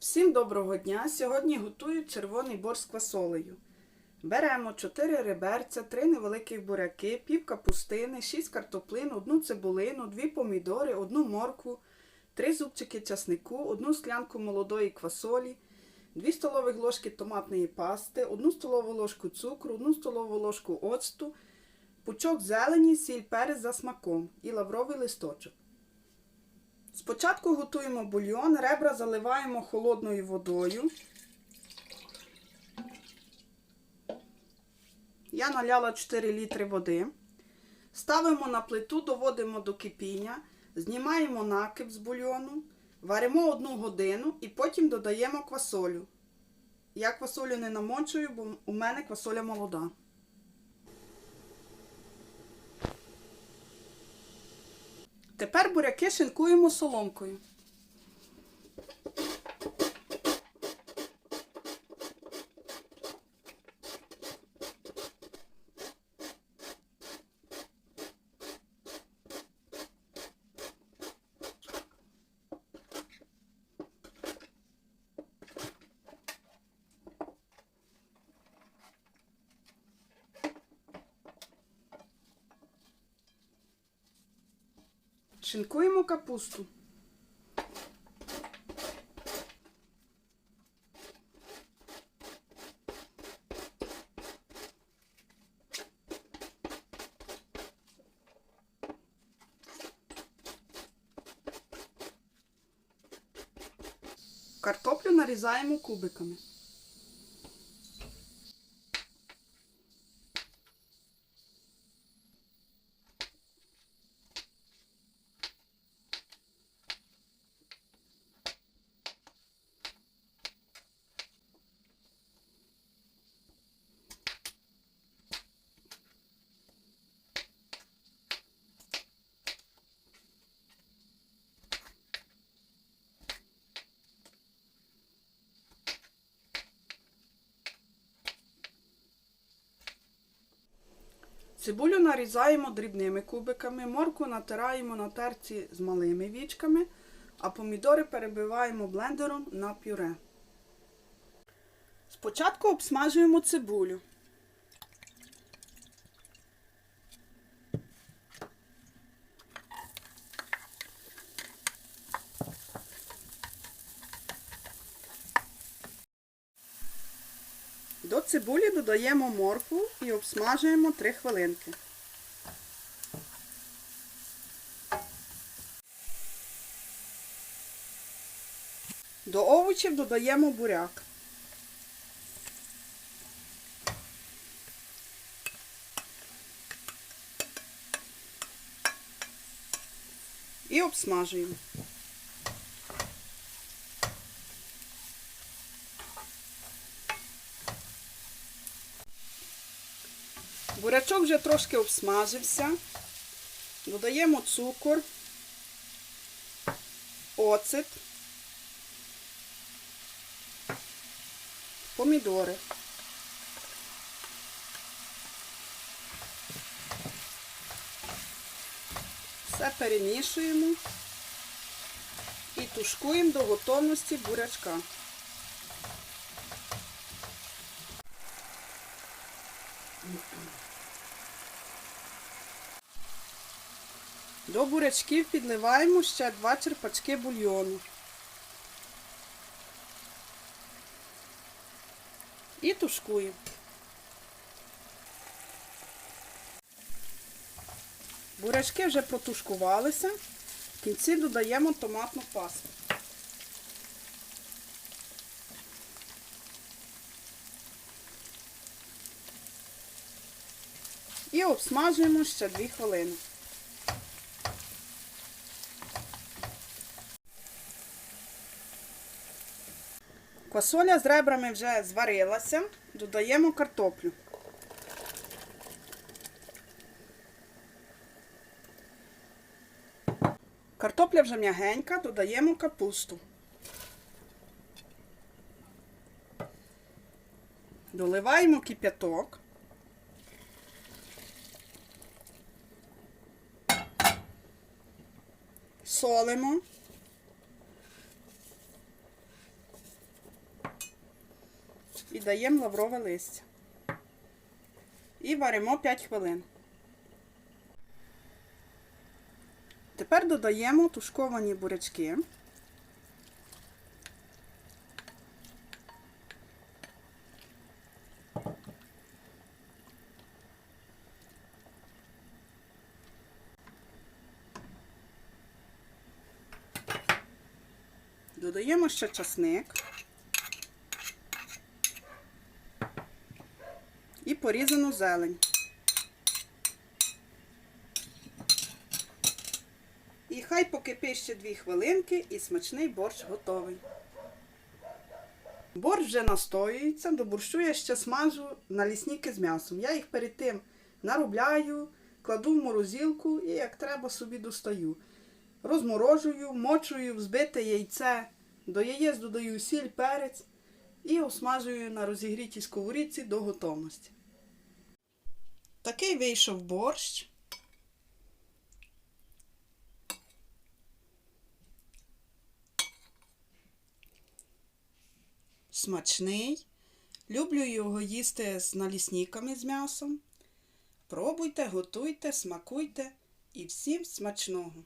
Всім доброго дня! Сьогодні готую червоний борщ з квасолею. Беремо 4 реберця, 3 невеликих буряки, пів капустини, 6 картоплин, 1 цибулину, 2 помідори, 1 моркву, 3 зубчики часнику, 1 склянку молодої квасолі, 2 столових ложки томатної пасти, 1 столову ложку цукру, 1 столову ложку оцту, пучок зелені, сіль перець за смаком і лавровий листочок. Спочатку готуємо бульйон, ребра заливаємо холодною водою. Я наляла 4 літри води. Ставимо на плиту, доводимо до кипіння, знімаємо накип з бульйону, варимо 1 годину і потім додаємо квасолю. Я квасолю не намочую, бо у мене квасоля молода. Тепер буряки шинкуємо соломкою. Шинкуємо капусту. Картоплю нарізаємо кубиками. Цибулю нарізаємо дрібними кубиками, морку натираємо на терці з малими вічками, а помідори перебиваємо блендером на пюре. Спочатку обсмажуємо цибулю. До цибулі додаємо моркву і обсмажуємо 3 хвилинки. До овочів додаємо буряк. І обсмажуємо. Бурячок вже трошки обсмажився. Додаємо цукор, оцет, помідори. Все перемішуємо і тушкуємо до готовності бурячка. До бурячків підливаємо ще два черпачки бульйону. І тушкуємо. Бурячки вже протушкувалися. В кінці додаємо томатну пасту. І обсмажуємо ще 2 хвилини. Квасоля з ребрами вже зварилася, додаємо картоплю. Картопля вже м'ягенька, додаємо капусту. Доливаємо кип'яток. Солимо. І даємо лаврове листя. І варимо 5 хвилин. Тепер додаємо тушковані бурячки. Додаємо ще часник порізану зелень. І хай покипить ще 2 хвилинки і смачний борщ готовий. Борщ вже настоюється, до борщу я ще смажу налісники з м'ясом. Я їх перед тим наробляю, кладу в морозилку і як треба собі достаю. Розморожую, мочую в збите яйце, до яєць додаю сіль, перець і осмажую на розігрітій сковорідці до готовності. Такий вийшов борщ. Смачний. Люблю його їсти з налісниками з м'ясом. Пробуйте, готуйте, смакуйте і всім смачного!